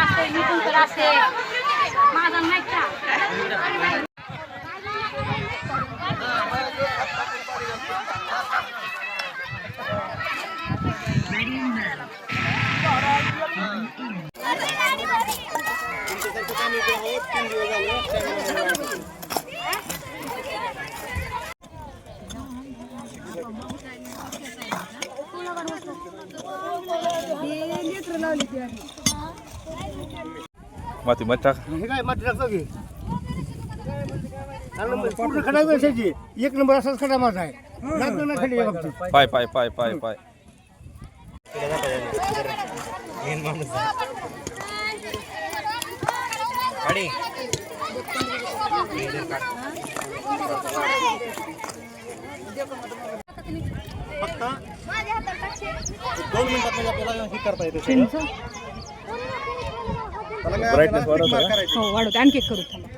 असते निकुंकर असते माझा नाही का माती टाक. हे काय माती टाकतो की? पूर्ण खडा एक नंबर असाच खडा माझा आहे. लागलं ना खडी आहे फक्त पाय पाय पाय पाय पाय. फक्त दोन मिनिटात म्हणजे आपल्याला हे करता येते. सगळं. त्याला काय Brightness आपल्याला वाढवतो tick mark का? करायचं. हो वाढवते आणखी एक करू थांबा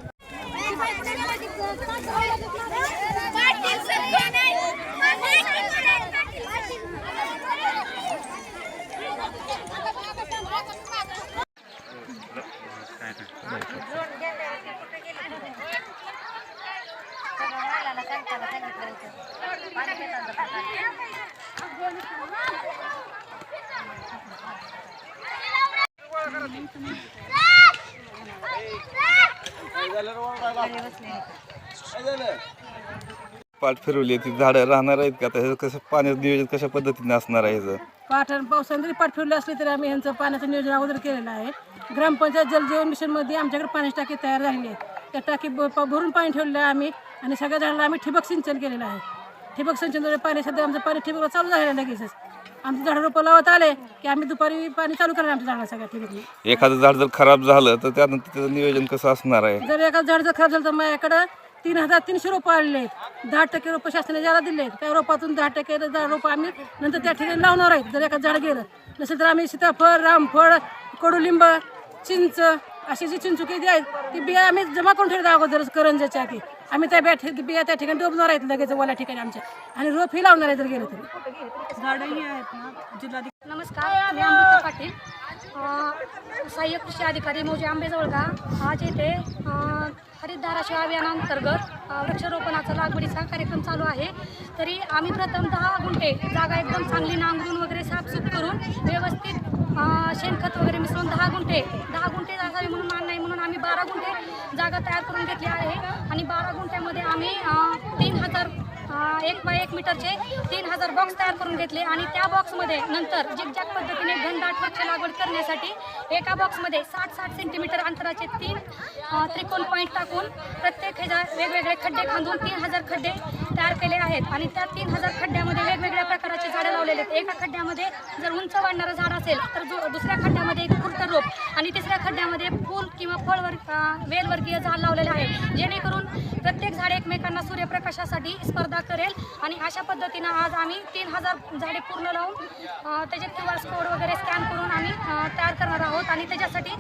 पाठ फिरवली ती झाडं राहणार आहेत का? त्याचं कसं पाण्याचं नियोजन कशा पद्धतीने असणार आहे ह्याचं? पाठण पावसाने जरी पाठ फिरली असली तरी आम्ही ह्यांचं पाण्याचं नियोजन अगोदर केलेलं आहे. ग्रामपंचायत जलजीवन मिशनमध्ये आमच्याकडे पाण्याची टाकी तयार झालेली आहे. त्या टाकी ब- प- भरून पाणी ठेवलेलं आहे आम्ही आणि सगळ्या झाडाला आम्ही ठिबक सिंचन केलेलं आहे. ठिबक सिंचनद्वारे पाणी सध्या आमचं पाणी ठिबक चालू झालेलं आहे लगेचच. आमचे झाडं रोपं लावत आले की आम्ही दुपारी पाणी चालू करणार आमच्या झाडाला सगळ्या एखादं झाड जर खराब झालं तर त्यानंतर त्याचं नियोजन कसं असणार आहे? जर एखादं झाड जर खराब झालं तर माझ्याकडं तीन हजार तीनशे रोपं आलेले आहेत दहा टक्के रोपं शासनाने ज्याला दिले आहेत त्या रोपातून दहा टक्के दहा रोपं आम्ही नंतर त्या ठिकाणी लावणार आहेत. जर एखादं झाड गेलं नसेल तर आम्ही सीताफळ रामफळ कडुलिंब चिंच अशी जी चिंचुकी जी आहेत ती बिया आम्ही जमा करून ठेवतो अगोदरच करंजाच्या की आम्ही त्या ठे- बिया त्या ठिकाणी डोबणार आहेत लगेच वाल्या ठिकाणी आमच्या. आणि रोप ही लावणार आहे जर गेलं तरी. नमस्कार मी अमृता पाटील. सहाय्यक कृषी अधिकारी मौजे आंबेजवळगा आज येथे अ, हरितधाराशिव अभियानांतर्गत वृक्षारोपणाचा लागवडीचा कार्यक्रम चालू आहे. तरी आम्ही प्रथम दहा गुंठे जागा एकदम चांगली नांगरून वगैरे साफसूफ करून व्यवस्थित शेणखत वगैरे मिसळून दहा गुंठे दहा गुंठे जागा म्हणून मान नाही म्हणून आम्ही बारा गुंठे जागा तयार करून घेतली आहे. आणि बारा गुंठ्यामध्ये आम्ही तीन हजार एक बाय एक मीटरचे तीन हजार बॉक्स तयार करून घेतले आणि त्या बॉक्समध्ये नंतर जिगजॅग पद्धतीने घनदाट वृक्ष लागवड करण्यासाठी एका बॉक्समध्ये साठ साठ सेंटीमीटर अंतराचे तीन त्रिकोण पॉईंट टाकून प्रत्येक ह्याच्या वेगवेगळे खड्डे खांदून तीन हजार खड्डे तयार केले आहेत. आणि त्या तीन हजार खड्ड्यामध्ये वेगवेगळ्या प्रकारचे झाडं लावलेले आहेत. एका खड्ड्यामध्ये जर उंच वाढणारं झाड असेल तर जो दुसऱ्या खड्ड्यामध्ये एक खुरटं रोप आणि तिसऱ्या खड्ड्यामध्ये फूल किंवा फळवर वेलवर्गीय झाड लावलेले आहे. जेणेकरून प्रत्येक झाड एकमेकांना सूर्यप्रकाशासाठी स्पर्धा करेल. आणि अशा पद्धतीनं आज आम्ही तीन हजार झाडे पूर्ण लावून त्याचे क्यू आर कोड वगैरे स्कॅन करून आम्ही तयार करणार आहोत. आणि त्याच्यासाठी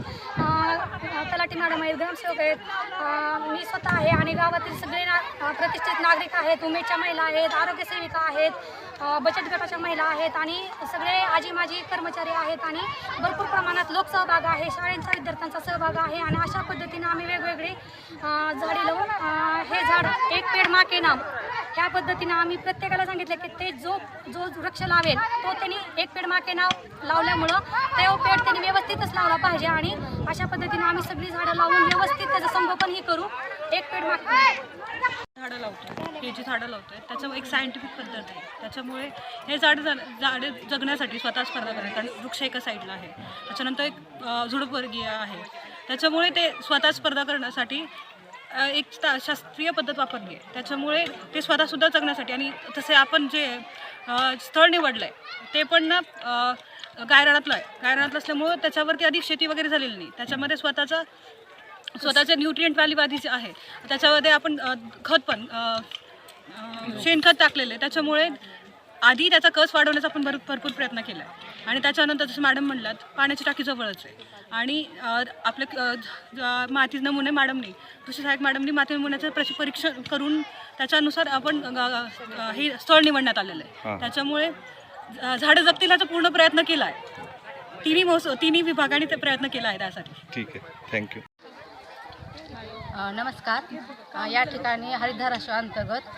तलाठी मॅडम आहेत ग्रामसेवक आहेत मी स्वतः आहे आणि गावातील सगळे ना प्रतिष्ठित नागरिक आहेत उमेदच्या महिला आहेत आरोग्य सेविका आहेत बचत गटाच्या महिला आहेत आणि सगळे आजी माजी कर्मचारी आहेत आणि भरपूर प्रमाणात लोकसहभाग आहे शाळेंचा विद्यार्थ्यांचा सहभाग आहे आणि अशा पद्धतीनं आम्ही वेगवेगळे झाडे लावून हे झाड एक पेड मा के नाम ह्या पद्धतीनं आम्ही प्रत्येकाला सांगितलं की ते जो जो वृक्ष लावेल तो त्यांनी एक पेड मा नाव लावल्यामुळं तो पेड त्यांनी व्यवस्थितच लावला पाहिजे आणि अशा पद्धतीनं आम्ही सगळी झाडं लावून व्यवस्थित त्याचं संगोपनही करू. एक पेड मा झाडं लावतोय. हे जी झाडं लावतोय. त्याचं एक सायंटिफिक पद्धत आहे. त्याच्यामुळे हे झाड झाडे जगण्यासाठी स्वतः स्पर्धा करतात. कारण वृक्ष एका साईडला आहे. त्याच्यानंतर एक झुडपवर्गीय आहे. त्याच्यामुळे ते स्वतः स्पर्धा करण्यासाठी एक शास्त्रीय पद्धत वापरली आहे. त्याच्यामुळे ते स्वतःसुद्धा जगण्यासाठी आणि तसे आपण जे स्थळ निवडलं आहे ते पण ना अ, गायरानातलं आहे. गायरानातलं असल्यामुळं त्याच्यावरती अधिक शेती वगैरे झालेली नाही. त्याच्यामध्ये स्वतःचा स्वतःचे न्यूट्रियंट व्हॅल्यू जे आहे त्याच्यामध्ये आपण खत पण शेणखत टाकलेलं आहे. त्याच्यामुळे आधी त्याचा कस वाढवण्याचा आपण भर भरपूर प्रयत्न केला आहे. आणि त्याच्यानंतर जसं मॅडम म्हणलात पाण्याची टाकी जवळच आहे. आणि आपले माती नमुने मॅडमनी कृषी सहाय्यक मॅडमनी माती नमुन्याचं प्रशि परीक्षण करून त्याच्यानुसार आपण हे स्थळ निवडण्यात आलेलं. आहे. त्याच्यामुळे झाडं जगतील याचा पूर्ण प्रयत्न केला आहे. तिन्ही मोस तिन्ही विभागाने ते प्रयत्न केला आहे त्यासाठी. ठीक आहे. थँक्यू नमस्कार. या ठिकाणी हरितधाराशिव अंतर्गत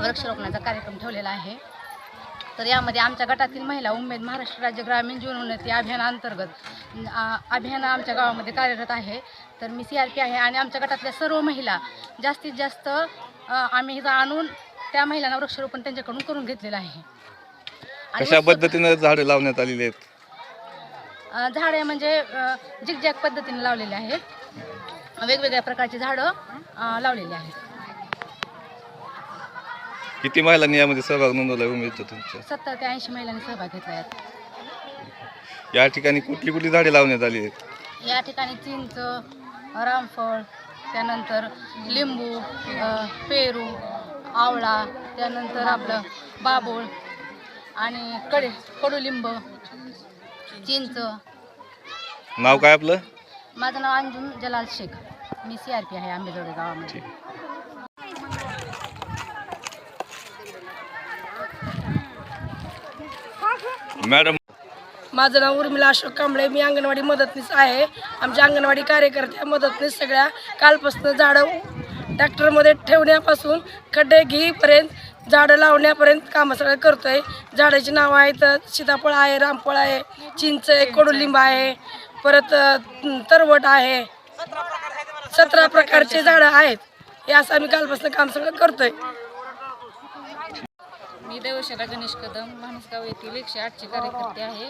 वृक्षारोपणाचा कार्यक्रम ठेवलेला आहे. तर यामध्ये आमच्या गटातील महिला उमेद महाराष्ट्र राज्य ग्रामीण जीवनोन्नती अभियानाअंतर्गत अ, अभियान आमच्या गावामध्ये कार्यरत आहे. तर मी सी आर पी आहे आणि आमच्या गटातल्या सर्व महिला जास्तीत जास्त आम्ही आणून त्या महिलांना वृक्षारोपण त्यांच्याकडून करून घेतलेलं आहे. कशा वृक्ष- पद्धतीनं झाडे लावण्यात आलेली आहेत? झाडे म्हणजे जिगजॅग पद्धतीने लावलेले आहेत. वेगवेगळ्या प्रकारची झाडं लावलेली आहेत. किती महिलांनी यामध्ये सहभाग नोंदवला उमेदच्या तुमच्या? सत्तर ते ऐंशी महिलांनी सहभाग घेतला या ठिकाणी कुठली कुठली झाडे लावण्यात आली आहेत? या ठिकाणी चिंच रामफळ त्यानंतर लिंबू अ, पेरू आवळा त्यानंतर आपलं बाबूळ आणि कडे कडुलिंब चिंच. नाव काय आपलं? माझं नाव अंजुम जलाल शेख. मी सी आर पी आहे आंबेजोडे गावामध्ये. मॅडम. माझं नाव उर्मिला अशोक कांबळे. मी अंगणवाडी मदतनीस आहे. आमच्या अंगणवाडी कार्यकर्त्या मदतनीस सगळ्या. कालपासून झाडं ट्रॅक्टरमध्ये ठेवण्यापासून खड्डे घेईपर्यंत झाडं लावण्यापर्यंत कामं सगळं करतोय. झाडाची नावं आहेत सीताफळ आहे रामफळ आहे चिंच आहे कडुलिंब आहे परत तरवट आहे. सतरा प्रकारचे झाडं आहेत. हे असं आम्ही कालपासून काम सगळं करतोय. मी देवशाला गणेश कदम माणसगाव येथील एकशे आठची कार्यकर्ते आहे.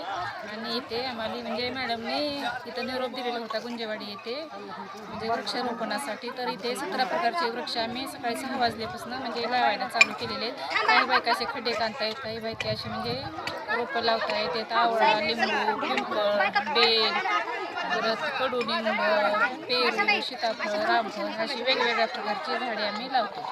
आणि इथे आम्हाला म्हणजे मॅडमने इथं निरोप दिलेला होता गुंजेवाडी येथे म्हणजे वृक्षारोपणासाठी. तर इथे सतरा प्रकारचे वृक्ष आम्ही सकाळी सहा वाजल्यापासून म्हणजे लावायला चालू केलेले आहेत. काही बायका असे खड्डे काढतायत काही बायका असे म्हणजे रोपं लावता येतात आवळा लिंबू पिंपळ बेल परत कडुलिंब पेरू सीताफळ रामफळ अशी वेगवेगळ्या प्रकारची झाडे आम्ही लावतो.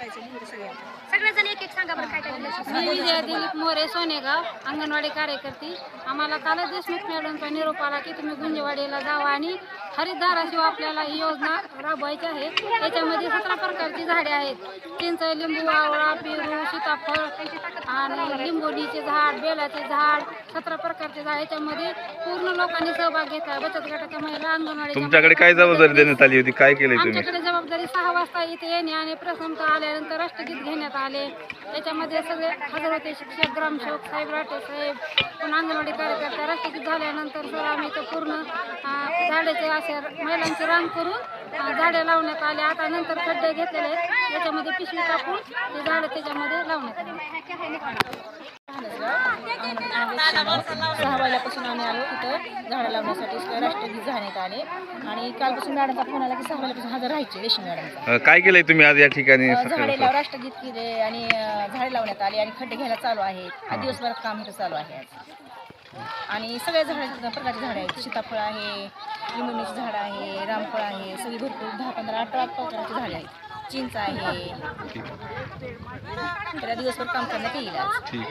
सगळेजण एक एक सांगा बरं काय काय केलं. मी विजया दिलीप मोरे सोनेगाव अंगणवाडी कार्यकर्ती. आम्हाला काल देशमुख मॅडमचा निरोप आला की तुम्ही गुंजवाडीला जावा आणि हरित धाराशिव आपल्याला ही योजना राबवायची आहे. याच्यामध्ये सतरा प्रकारची झाडे आहेत. चिंच लिंबू आवळा पेरू सीताफळ आणि लिंबोणीचे झाड बेलाचे झाड सतरा प्रकारचे झाड. याच्यामध्ये पूर्ण लोकांनी सहभाग घेतला. बचत गटाच्या महिला अंगणवाडी तुमच्याकडे काय जबाबदारी देण्यात आली होती? काय तुम्ही? आमच्याकडे जबाबदारी सहा वाजता इथे येणे आणि प्रथमतः त्यानंतर राष्ट्रगीत घेण्यात आले. त्याच्यामध्ये सगळे हजर होते शिक्षक ग्रामसेवक साहेब राठे साहेब पुन्हा अंगणवाडी कार्यकर्ता राष्ट्रगीत झाल्यानंतर सर आम्ही ते पूर्ण झाडेचे असे महिलांची रांग करून झाडे लावण्यात आले. आता नंतर खड्डे घेतलेले आहेत. त्याच्यामध्ये पिशवी टाकून ते झाडं त्याच्यामध्ये लावण्यात आले. सहा वाजल्यापासून आम्ही आलो तिथं झाडं लावण्यासाठी राष्ट्रगीत झाण्यात आले आणि कालपासून मॅडमचा फोन आला की सहा वाजल्यापासून हजर राहायचे रेशीम मॅडम अं, काय केलंय तुम्ही आज या ठिकाणी झाडे लाव राष्ट्रगीत केले आणि अ, झाडे लावण्यात आले आणि खड्डे घ्यायला चालू आहे आज दिवसभरात काम इथं चालू आहे आज. आणि सगळ्या झाडे प्रकारचे झाडे आहेत. सीताफळ आहे लिंबुनीची झाडं आहे रामफळ आहे सगळी भरपूर दहा पंधरा अठरा प्रकारची झाडे आहेत. चिंच आहे. त्याला दिवसभर काम करण्यात येईल आज. ठीक आहे.